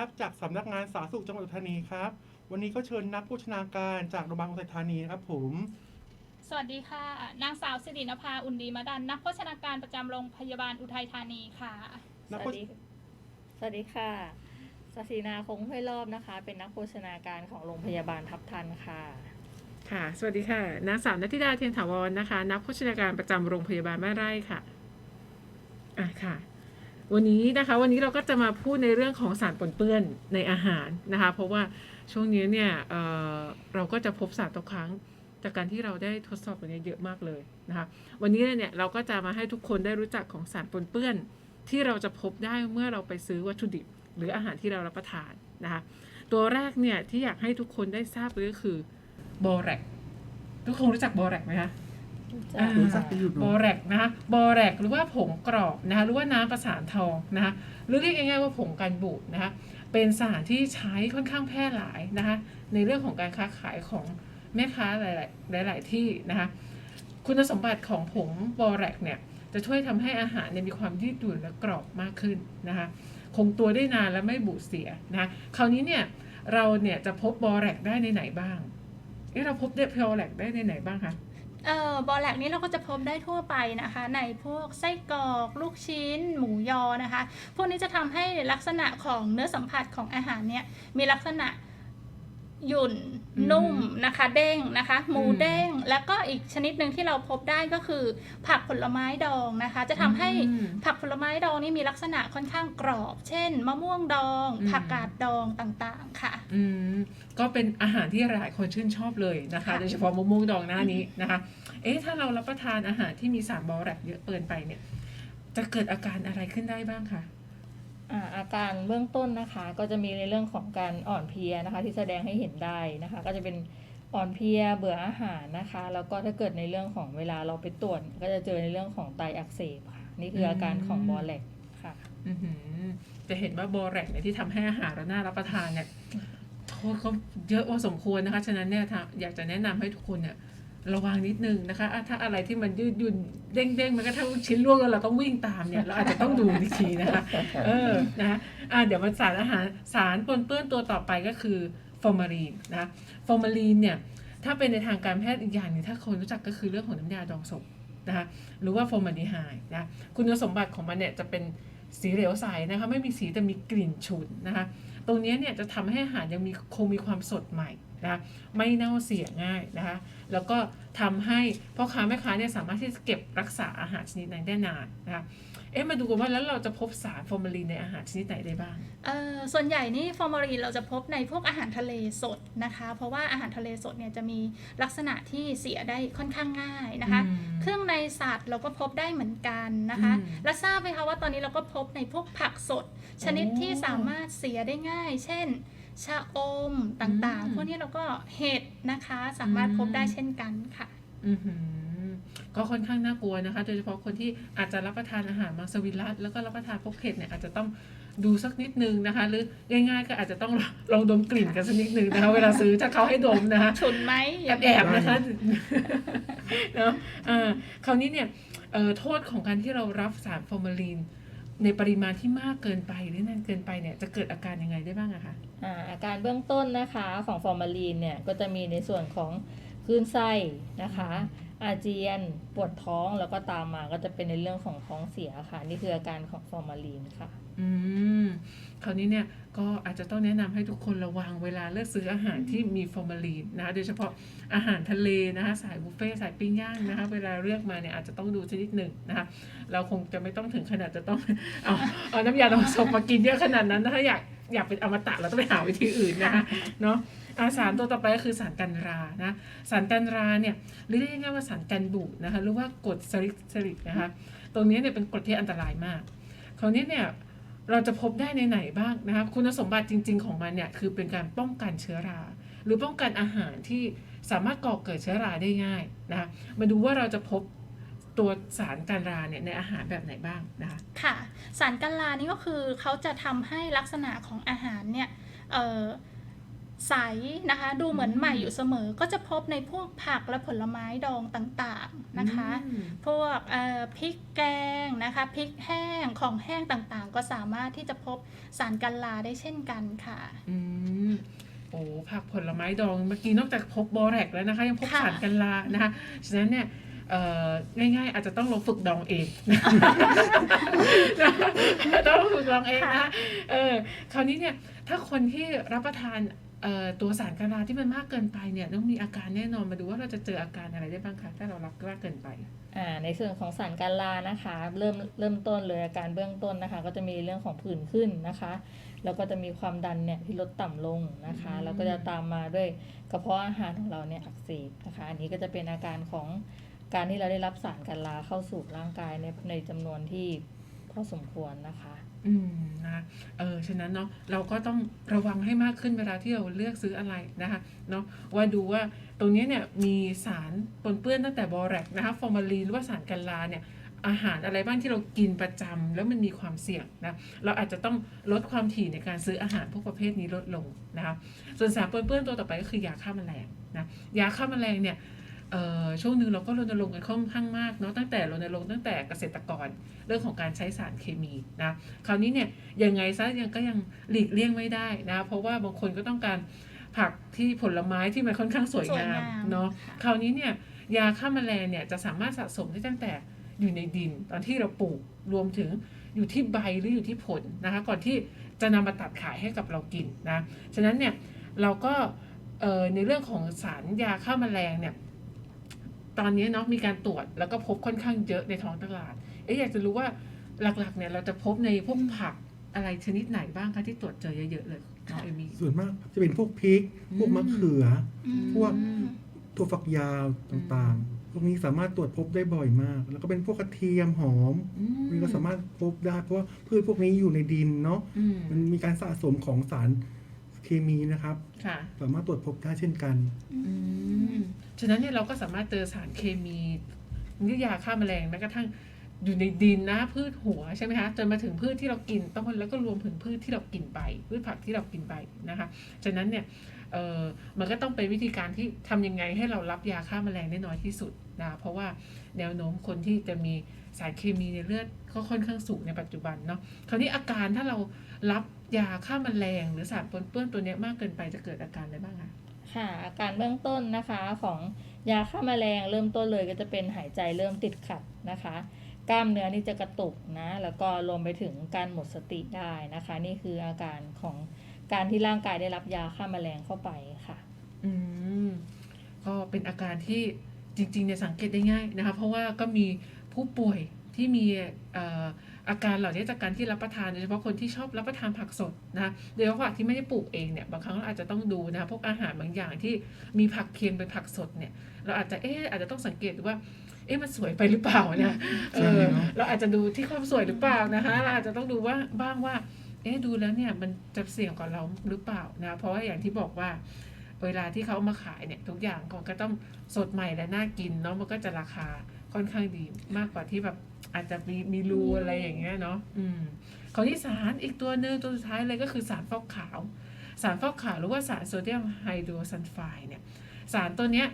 ดีครับจากสำนักงานสาธารณสุขจังหวัดอุทัยธานีครับ วันนี้ก็เชิญนักโภชนาการจากโรงพยาบาลอุทัยธานีนะครับผม สวัสดีค่ะ นางสาวสิรินภาอุ่นดีมดัน นักโภชนาการประจำโรงพยาบาลอุทัยธานีค่ะนักสโภวัชสดีสวัสดีค่ะศศินาคงห้วยรอบนะคะ เป็นนักโภชนาการของโรงพยาบาลทับทันค่ะ ค่ะ สวัสดีค่ะ นางสาวนัทธิดาเทียนถาวรนะคะ นักโภชนาการประจำโรงพยาบาลแม่ไร่ค่ะ อะค่ะ วันนี้นะคะวันนี้เราก็จะมาพูดในเรื่องของสารปนเปื้อนในอาหารนะคะ เพราะว่าช่วงนี้เนี่ยเเราก็จะพบสารตกค้างจากการที่เราได้ทดสอบตัวนี้เยอะมากเลยนะคะ วันนี้เนี่ยเราก็จะมาให้ทุกคนได้รู้จักของสารปนเปื้อนที่เราจะพบได้เมื่อเราไปซื้อวัตถุดิบ หรืออาหารที่เรารับประทานนะคะ ตัวแรกเนี่ยที่อยากให้ทุกคนได้ทราบเลยก็คือโบแรกทุกคนรู้จักโบแรกไหมคะ อ่ารู้จักไปอยู่โบแรกนะคะโบแรกหรือว่าผงกรอบนะคะหรือว่าน้ำประสานทองนะคะหรือเรียกง่ายๆว่าผงกันบูดนะคะเป็นสารที่ใช้ค่อนข้างแพร่หลายนะคะในเรื่องของการค้าขายของแม่ค้าหลายๆหลาย ๆ ที่นะคะคุณสมบัติของผงโบแรกเนี่ยจะช่วยทำให้อาหารเนี่ยมีความยืดหยุ่นและกรอบมากขึ้นนะคะคงตัวได้นานและไม่บูดเสียนะคะคราวนี้เนี่ยเราเนี่ยจะพบโบแรกได้ในไหนบ้างเอ๊ะเราพบเดบโบแรกได้ในไหนบ้างคะ เออบอแลกนี้เราก็จะพบได้ทั่วไปนะคะ ในพวกไส้กรอกลูกชิ้น หมูยอนะคะ พวกนี้จะทำให้ลักษณะของเนื้อสัมผัสของอาหารเนี่ยมีลักษณะ หยุ่นอืมนุ่มนะคะเด้งนะคะหมูอืมเด้ง แล้วก็อีกชนิดหนึ่งที่เราพบได้ก็คือ ผักผลไม้ดองนะคะ จะทำให้อืมผักผลไม้ดองนี่มีลักษณะค่อนข้างกรอบ เช่น มะม่วงดองอืมผักกาดดองต่างๆค่ะอืมก็เป็นอาหารที่หลายคนชื่นชอบเลยนะคะค่ะโดยเฉพาะมะม่วงดองหน้านี้นะคะ เอ๊ะถ้าเรารับประทานอาหารที่มีสารบอแรกเยอะเกินไปเนี่ย จะเกิดอาการอะไรขึ้นได้บ้างคะ อาการเบื้องต้นนะคะ ก็จะมีในเรื่องของการอ่อนเพลียนะคะ ที่แสดงให้เห็นได้นะคะ ก็จะเป็นอ่อนเพลียเบื่ออาหารนะคะ แล้วก็ถ้าเกิดในเรื่องของเวลาเราไปตรวจก็จะเจอในเรื่องของไตอักเสบค่ะนี่คืออาการของบอแลกค่ะจะเห็นว่าบอแรกเนี่ยที่ทำให้อาหารเราน่ารับประทานเนี่ยโทษเขาเยอะพอสมควรนะคะ ฉะนั้นเนี่ยอยากจะแนะนำให้ทุกคนเนี่ย ระวังนิดนึงนะคะอะถ้าอะไรที่มันยืดหยุ่นเด้งๆมันก็ถ้าชิ้นล่วงแล้วเราต้องวิ่งตามเนี่ยเราอาจจะต้องดูอีกทีนะคะเออนะคะอะเดี๋ยวมาสารอาหารสารปนเปื้อนตัวต่อไปก็คือฟอร์มาลีนนะคะฟอร์มาลีนเนี่ยถ้าเป็นในทางการแพทย์อีกอย่างหนึ่งถ้าคนรู้จักก็คือเรื่องของน้ำยาดองศพนะคะหรือว่าฟอร์มาลดีไฮด์นะคุณสมบัติของมันเนี่ยจะเป็นสีเหลวใสนะคะไม่มีสีแต่มีกลิ่นฉุนนะคะตรงเนี้ยเนี่ยจะทำให้อาหารยังมีคงมีความสดใหม่ นะคะไม่เน่าเสียง่ายนะคะแล้วก็ทำให้พ่อค้าแม่ค้าเนี่ยสามารถที่จะเก็บรักษาอาหารชนิดนั้นได้นานนะคะเอ๊ะมาดูกันว่าแล้วเราจะพบสารฟอร์มาลีนในอาหารชนิดไหนได้บ้างเอ่อส่วนใหญ่นี่ฟอร์มาลีนเราจะพบในพวกอาหารทะเลสดนะคะ เพราะว่าอาหารทะเลสดเนี่ยจะมีลักษณะที่เสียได้ค่อนข้างง่ายนะคะอืมเครื่องในสัตว์เราก็พบได้เหมือนกันนะคะอืมและทราบไหมคะว่าตอนนี้เราก็พบในพวกผักสด ชนิดโอ้ที่สามารถเสียได้ง่าย เช่น ชะอมต่างอืมๆพวกนี้เราก็เห็ดนะคะสามารถพบได้เช่นกันค่ะอือหือก็ค่อนข้างน่ากลัวนะคะ โดยเฉพาะคนที่อาจจะรับประทานอาหารมังสวิรัตแล้วก็รับประทานพวกเห็ดเนี่ยอาจจะต้องดูสักนิดนึงนะคะ หรือง่ายๆก็อาจจะต้องลองดมกลิ่นกันสักนิดนึงนะคะ เวลาซื้อถ้าเขาให้ดมนะคะฉุนไหมแอบแอบๆนะคะเนาะอ่าคราวนี้เนี่ยเอ่อโทษของการที่เรารับสารฟอร์มาลีน ในปริมาณที่มากเกินไปหรือนานเกินไปเนี่ยจะเกิดอาการยังไงได้บ้างอะคะอ่าอาการเบื้องต้นนะคะของฟอร์มาลีนเนี่ยก็จะมีในส่วนของคลื่นไส้นะคะ อาเจียนปวดท้องแล้วก็ตามมาก็จะเป็นในเรื่องของท้องเสียค่ะ นี่คืออาการของฟอร์มาลีนค่ะ อืมคราวนี้เนี่ยก็อาจจะต้องแนะนำให้ทุกคนระวังเวลาเลือกซื้ออาหารที่มีฟอร์มาลีนนะคะโดยเฉพาะอาหารทะเลนะคะสายบุฟเฟ่สายปิ้งย่างนะคะเวลาเลือกมาเนี่ยอาจจะต้องดูชนิดหนึ่งนะคะเราคงจะไม่ต้องถึงขนาดจะต้องเอาเอาน้ำยาดองศพมากินเยอะขนาดนั้นนะคะอยากอยากเป็นอมตะเราต้องไปหาวิธีอื่นนะคะเนาะอาสารตัวต่อไปก็คือสารกันรานะสารกันราเนี่ยหรือเรียกง่ายๆว่าสารกันบูดนะคะหรือว่ากรดซริกซริกนะคะตรงนี้เนี่ยเป็นกรดที่อันตรายมาก คราวนี้เนี่ย เราจะพบได้ในไหนบ้างนะคะคุณสมบัติจริง ๆ ของมันเนี่ยคือเป็นการป้องกันเชื้อรา หรือป้องกันอาหารที่สามารถก่อเกิดเชื้อราได้ง่ายนะคะมาดูว่าเราจะพบตัวสารกันราเนี่ยในอาหารแบบไหนบ้างนะคะค่ะ สารกันรานี่ก็คือเขาจะทำให้ลักษณะของอาหารเนี่ยเอ่อ ใสนะคะ ดูเหมือนใหม่อยู่เสมอ ก็จะพบในพวกผักและผลไม้ดองต่างๆนะคะอืมพวกเอ่อพริกแกงนะคะพริกแห้งของแห้งต่างๆ ก็สามารถที่จะพบสารกันลาได้เช่นกันค่ะอืมโอ้ผักผลไม้ดองเมื่อกี้นอกจากพบบอแรกแล้วนะคะ ยังพบค่ะสารกันลานะคะฉะนั้นเนี่ยเอ่อง่ายๆ อาจจะต้องลองฝึกดองเองต้องลองฝึกดองเองนะคะเออคราวนี้เนี่ยถ้าคนที่รับประทานเอ่อ ตัวสารกันลาที่มันมากเกินไปเนี่ยต้องมีอาการแน่นอนมาดูว่าเราจะเจออาการอะไรได้บ้างคะถ้าเรารับมากเกินไปอ่าในส่วนของสารกันลานะคะ เริ่มเริ่มต้นเลยอาการเบื้องต้นนะคะ ก็จะมีเรื่องของผื่นขึ้นนะคะ แล้วก็จะมีความดันเนี่ยที่ลดต่ำลงนะคะอืมแล้วก็จะตามมาด้วยกระเพาะอาหารของเราเนี่ยอักเสบนะคะ อันนี้ก็จะเป็นอาการของการที่เราได้รับสารกันลาเข้าสู่ร่างกายในในจำนวนที่พอสมควรนะคะ อืมนะคะเออฉะนั้นเนาะเราก็ต้องระวังให้มากขึ้นเวลาที่เราเลือกซื้ออะไรนะคะเนาะว่าดูว่าตรงนี้เนี่ยมีสารปนเปื้อนตั้งแต่บอแรกนะคะฟอร์มาลีนหรือว่าสารกันลาเนี่ยอาหารอะไรบ้างที่เรากินประจำแล้วมันมีความเสี่ยงนะเราอาจจะต้องลดความถี่ในการซื้ออาหารพวกประเภทนี้ลดลงนะคะส่วนสารปนเปื้อนตัวต่อไปก็คือยาฆ่าแมลงนะยาฆ่าแมลงเนี่ย ช่วงหนึ่งเราก็รณรงค์กันค่อนข้างมากเนาะตั้งแต่รณรงค์ตั้งแต่เกษตรกรเรื่องของการใช้สารเคมีนะคราวนี้เนี่ยยังไงซะยังก็ยังหลีกเลี่ยงไม่ได้นะเพราะว่าบางคนก็ต้องการผักที่ผลไม้ที่มันค่อนข้างสวยงามสวยงามเนาะค่ะคราวนี้เนี่ยยาฆ่าแมลงเนี่ยจะสามารถสะสมได้ตั้งแต่อยู่ในดิน ตอนที่เราปลูกรวมถึงอยู่ที่ใบหรืออยู่ที่ผลนะคะก่อนที่จะนำมาตัดขายให้กับเรากินนะฉะนั้นเนี่ยเราก็เอ่อในเรื่องของสารยาฆ่าแมลงเนี่ย ตอนนี้เนาะมีการตรวจแล้วก็พบค่อนข้างเยอะในท้องตลาด เอ๊ะอยากจะรู้ว่าหลักๆเนี่ยเราจะพบในพวกผักอะไรชนิดไหนบ้างคะที่ตรวจเจอเยอะๆเลยน้องเอมี่ ส่วนมากจะเป็นพวกพริก พวกมะเขืออืมพวกตัวฝักยาวต่างๆ พวกนี้สามารถตรวจพบได้บ่อยมาก แล้วก็เป็นพวกกระเทียมหอมอืนี่ก็สามารถพบได้ เพราะว่าพืชพวกนี้อยู่ในดินเนาะ อืมมันมีการสะสมของสารเคมีนะครับ ค่ะ สามารถตรวจพบได้เช่นกัน อืม ฉะนั้นเนี่ยเราก็สามารถเจอสารเคมีนิยาฆ่าแมลงแม้กระทั่งอยู่ในดินนะพืชหัวใช่ไหมคะจนมาถึงพืชที่เรากินต้องแล้วก็รวมถึงพืชที่เรากินไปพืชผักที่เรากินไปนะคะฉะนั้นเนี่ยเออมันก็ต้องเป็นวิธีการที่ทำยังไงให้เรารับยาฆ่าแมลงได้น้อยที่สุดนะเพราะว่าแนวโน้มคนที่จะมีสารเคมีในเลือดก็ค่อนข้างสูงในปัจจุบันเนาะคราวนี้อาการถ้าเรารับยาฆ่าแมลง หรือสารปนเปื้อนตัวนี้มากเกินไปจะเกิดอาการอะไรบ้างคะ ค่ะอาการเบื้องต้นนะคะของยาฆ่าแมลงเริ่มต้นเลยก็จะเป็นหายใจเริ่มติดขัดนะคะ กล้ามเนื้อนี่จะกระตุกนะแล้วก็รวมไปถึงการหมดสติได้นะคะ นี่คืออาการของการที่ร่างกายได้รับยาฆ่าแมลงเข้าไปค่ะ อืมก็เป็นอาการที่จริงๆเนี่ยสังเกตได้ง่ายนะคะ เพราะว่าก็มีผู้ป่วยที่มีเอ่ออาการเหล่านี้จากการที่รับประทานโดยเฉพาะคนที่ชอบรับประทานผักสดนะคะโดยเฉพาะผักที่ไม่ได้ปลูกเองเนี่ยบางครั้งเราอาจจะต้องดูนะคะพวกอาหารบางอย่างที่มีผักเคียงเป็นผักสดเนี่ยเราอาจจะเอ๊ะอาจจะต้องสังเกตดูว่าเอ๊ะมันสวยไปหรือเปล่านะเอใช่อเนอะเราอาจจะดูที่ความสวยหรือเปล่านะคะเราอาจจะต้องดูว่าบ้างว่าเอ๊ะดูแล้วเนี่ยมันจะเสี่ยงกับเราหรือเปล่านะเพราะว่าอย่างที่บอกว่าเวลาที่เขาเอามาขายเนี่ยทุกอย่างก็ก็ต้องสดใหม่และน่ากินเนาะมันก็จะราคา ค่อนข้างดีมากกว่าที่แบบอาจจะมีมีรูอะไรอย่างเงี้ยเนาะอืมของที่สารอีกตัวหนึงตัวสุดท้ายเลยก็คือสารฟอกขาว สารฟอกขาวหรือว่าสารโซเดียมไฮโดรซัลไฟด์เนี่ยสารตัวเนี้ย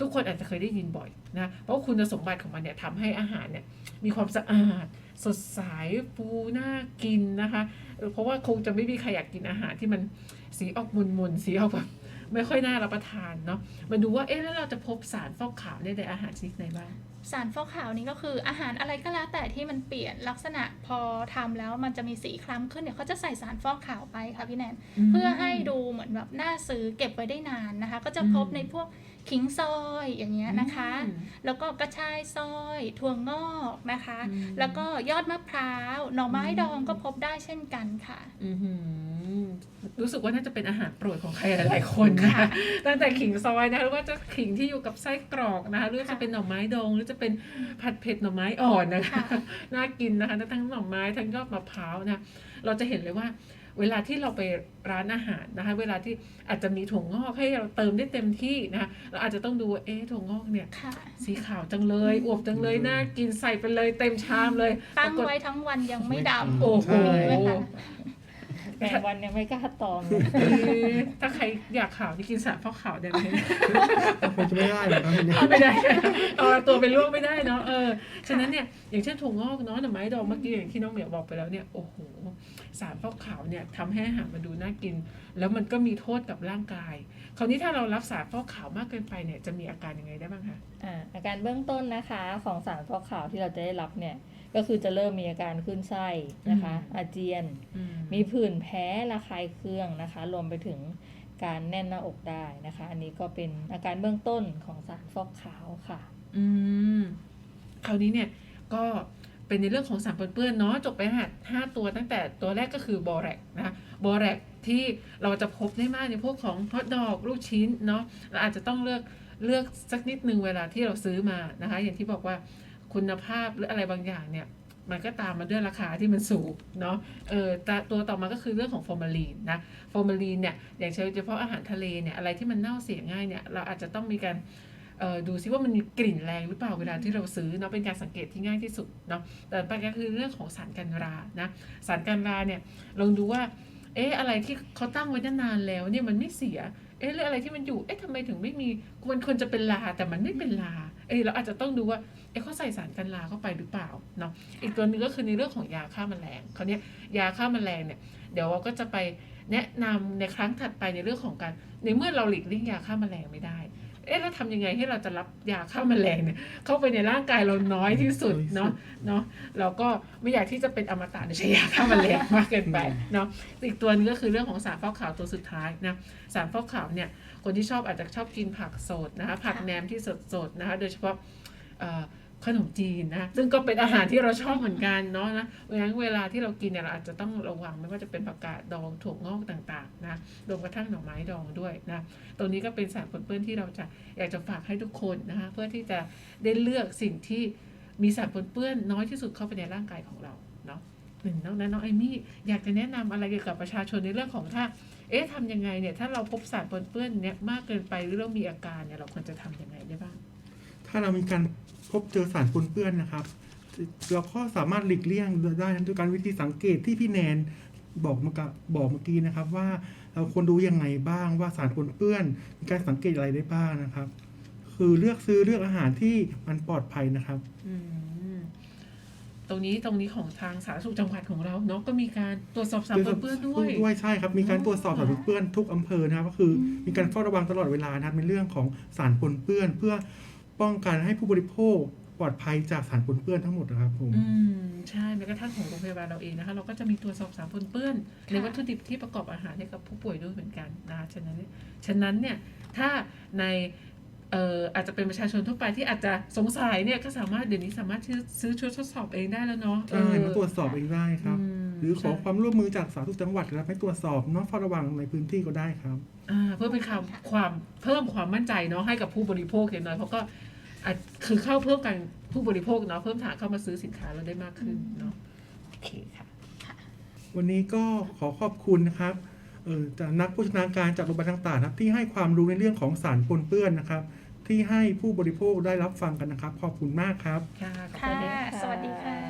ทุกคนอาจจะเคยได้ยินบ่อยนะเพราะว่าคุณสมบัติของมันเนี่ยทำให้อาหารเนี่ยมีความสะอาด สดใสฟูน่ากินนะคะเออเพราะว่าคงจะไม่มีใครอยากกินอาหารที่มันสีออกมุนๆสีออกแบบ ไม่ค่อยน่ารับประทานเนาะมาดูว่าเอ๊ะแล้วเราจะพบสารฟอกขาวในในอาหารชนิดไหนบ้างสารฟอกขาวนี้ก็คืออาหารอะไรก็แล้วแต่ที่มันเปลี่ยนลักษณะพอทำแล้วมันจะมีสีคล้ำขึ้นเนี่ยเขาจะใส่สารฟอกขาวไปค่ะพี่แนนเพื่อให้ดูเหมือนแบบน่าซื้อเก็บไว้ได้นานนะคะ ก็จะพบอืมในพวกขิงซอยอย่างเงี้ยนะคะอืมแล้วก็กระชายซอยถั่วงอกนะคะอืมแล้วก็ยอดมะพร้าวหน่อไม้อืมดองก็พบได้เช่นกันค่ะ อือหือ รู้สึกว่าน่าจะเป็นอาหารโปรดของใครหลายๆคนนะค่ะตั้งแต่ขิงซอยนะคะหรือว่าจะขิงที่อยู่กับไส้กรอกนะคะหรือจะค่ะเป็นหน่อไม้ดองหรือจะเป็นผัดเผ็ดหน่อไม้อ่อนนะคะค่ะน่ากินนะคะทั้งหน่อไม้ทั้งยอดมะพร้าวนะเราจะเห็นเลยว่าเวลาที่เราไปร้านอาหารนะคะ เวลาที่อาจจะมีถั่วงอกให้เราเติมได้เต็มที่นะคะเราอาจจะต้องดูว่าเอ๊ะถั่วงอกเนี่ยค่ะสีขาวจังเลยอวบจังเลยน่ากินใส่ไปเลยเต็มชามเลยตั้งปรากฏไว้ทั้งวันยังไม่ดำโอ้โหใช่นะคะ แมงวันเนี่ยไม่กล้าตอมเลยเอ๊ะถ้าใครอยากขาวนี่กินสารฟอกขาวได้ไหมคงจะไม่ได้หรอกครับทีนี้เอาไม่ได้เอาตัวไปลวกไม่ได้เนาะเออฉะนั้นเนี่ยอย่างเช่นถั่วงอกเนาะหน่อไม้ดองเมื่อกี้อย่างที่น้องเหมียวบอกไปแล้วเนี่ยโอ้โหสารฟอกขาวเนี่ยทำให้อาหารมันดูน่ากิน แล้วมันก็มีโทษกับร่างกาย คราวนี้ถ้าเรารับสารฟอกขาวมากเกินไปเนี่ยจะมีอาการยังไงได้บ้างคะอ่าอาการเบื้องต้นนะคะของสารฟอกขาวที่เราจะได้รับเนี่ย ก็คือจะเริ่มมีอาการขึ้นไส้นะคะอืมอาเจียนอืมมีผื่นแพ้ระคายเคืองนะคะ รวมไปถึงการแน่นหน้าอกได้นะคะ อันนี้ก็เป็นอาการเบื้องต้นของสารฟอกขาวค่ะ อืม คราวนี้เนี่ยก็เป็นในเรื่องของสารปนเปื้อนเนาะจบไปห้าห้าตัวตั้งแต่ตัวแรกก็คือบอแรกนะคะบอแรกที่เราจะพบได้มากในพวกของฮอทดอกลูกชิ้นเนาะเราอาจจะต้องเลือกเลือกสักนิดนึงเวลาที่เราซื้อมานะคะ อย่างที่บอกว่า คุณภาพหรืออะไรบางอย่างเนี่ยมันก็ตามมาด้วยราคาที่มันสูงเนาะ เออต,ตัวต่อมาก็คือเรื่องของฟอร์มาลีนนะ ฟอร์มาลีนเนี่ย อย่างเฉพาะอาหารทะเลเนี่ย อะไรที่มันเน่าเสียง่ายเนี่ย เราอาจจะต้องมีการดูซิว่ามันมีกลิ่นแรงหรือเปล่าเวลาที่เราซื้อเนาะ เป็นการสังเกตที่ง่ายที่สุดเนาะ แต่ไปก็คือเรื่องของสารกันรา นะ สารกันราเนี่ย ลองดูว่า เอ๊ะ อะไรที่เขาตั้งไว้นานแล้วเนี่ยมันไม่เสีย เอ๊ะหรืออะไรที่มันอยู่ เอ๊ะทำไมถึงไม่มี มันควรจะเป็นลา แต่มันไม่เป็นลา เอ๊ะเราอาจจะต้องดูว่าเอเขาใส่สารกันราเข้าไปหรือเปล่าเนาะอีกตัวหนึงก็คือในเรื่องของยาฆ่าแมลงเขาวเนี้ยยาฆ่าแมลงเนี่ยเดี๋ยวเราก็จะไปแนะนำในครั้งถัดไปในเรื่องของการในเมื่อเราหลีกเลี่ยงยาฆ่าแมลงไม่ได้เอ๊ะแล้วทำยังไงให้เราจะรับยาฆ่าแมลงเนี่ยเข้าไปในร่างกายเราน้อยที่สุดเนาะเนาะเราก็ไม่อยากที่จะเป็นอมตะโดยใช้ยาฆ่าแมลงมากเกินไปเนาะอีกตัวนึงก็คือเรื่องของสารฟอกขาวตัวสุดท้ายนะสารฟอกขาวเนี่ย คนที่ชอบอาจจะชอบกินผักสดนะคะ ผักแหนมที่สดๆนะคะ โดยเฉพาะขนมจีนนะซึ่งก็เป็นอาหารที่เราชอบเหมือนกันเนาะนะเพราะฉะนั้นเวลาที่เรากินเนี่ยเราอาจจะต้องระวังไม่ว่าจะเป็นผักกาดดองถั่วงอกต่างๆนะรวมกระทั่งหน่อไม้ดองด้วยนะตรงนี้ก็เป็นสารปนเปื้อนที่เราจะอยากจะฝากให้ทุกคนนะคะเพื่อที่จะได้เลือกสิ่งที่มีสารปนเปื้อนน้อยที่สุดเข้าไปในร่างกายของเราเนาะหนึ่งนอกนั้นน้องไอมี่อยากจะแนะนำอะไรเกี่ยวกับประชาชนในเรื่องของถ้า เอ๊ะทำยังไงเนี่ยถ้าเราพบสารปนเปื้อนเนี่ยมากเกินไปหรือเรามีอาการเนี่ยเราควรจะทำยังไงได้บ้าง ถ้าเรามีการพบเจอสารปนเปื้อนนะครับ เราก็สามารถหลีกเลี่ยงได้นะด้วยการวิธีสังเกตที่พี่แนนบอกเมื่อกี้บอกเมื่อกี้นะครับว่าเราควรดูยังไงบ้างว่าสารปนเปื้อน มีการสังเกตอะไรได้บ้างนะครับ คือเลือกซื้อเลือกอาหารที่มันปลอดภัยนะครับ อืม ตรงนี้ตรงนี้ของทางสาธารณสุขจังหวัดของเราเนาะก็มีการตรวจสอบสารปนเปื้อนด้วยด้วยใช่ครับมีการตรวจสอบสารปนเปื้อนทุกอำเภอนะครับก็คืออมีการเฝ้าระวังตลอดเวลานะครับในเรื่องของสารปนเปื้อน เพื่อป้องกันให้ผู้บริโภคปลอดภัยจากสารปนเปื้อนทั้งหมดนะครับผมอืมใช่แม้กระทั่งของโรงพยาบาลเราเองนะคะ เราก็จะมีตรวจสอบสารปนเปื้อนในวัตถุดิบที่ประกอบอาหารให้กับผู้ป่วยด้วยเหมือนกันนะคะฉะนั้นเนี่ยฉะนั้นเนี่ยถ้าใน เอ่ออาจจะเป็นประชาชนทั่วไปที่อาจจะสงสัยเนี่ยก็สามารถเดี๋ยวนี้สามารถซื้อซื้อชุดทดสอบเองได้แล้วเนาะใช่มาตรวจสอบเองได้ครับมหรือขอใช่ความร่วมมือจากสาธารณสุขจังหวัดครับให้ตรวจสอบเนาะเฝ้าระวังในพื้นที่ก็ได้ครับอ่าเพื่อเป็นความความเพิ่มความมั่นใจเนาะให้กับผู้บริโภคอย่างน้อยเพราะก็อาจคือเข้าเพิ่มกันผู้บริโภคเนาะเพิ่มฐานเข้ามาซื้อสินค้าเราได้มากขึ้นเนาะโอเคค่ะวันนี้ก็ขอขอบคุณนะครับเอ่อจากนักโภชนาการจากโรงพยาบาลต่างๆนะครับที่ให้ความรู้ในเรื่องของสารปนเปื้อนนะครับ ที่ให้ผู้บริโภคได้รับฟังกันนะครับ ขอบคุณมากครับ ค่ะขอบค่ะ คุณค่ะ สวัสดีค่ะ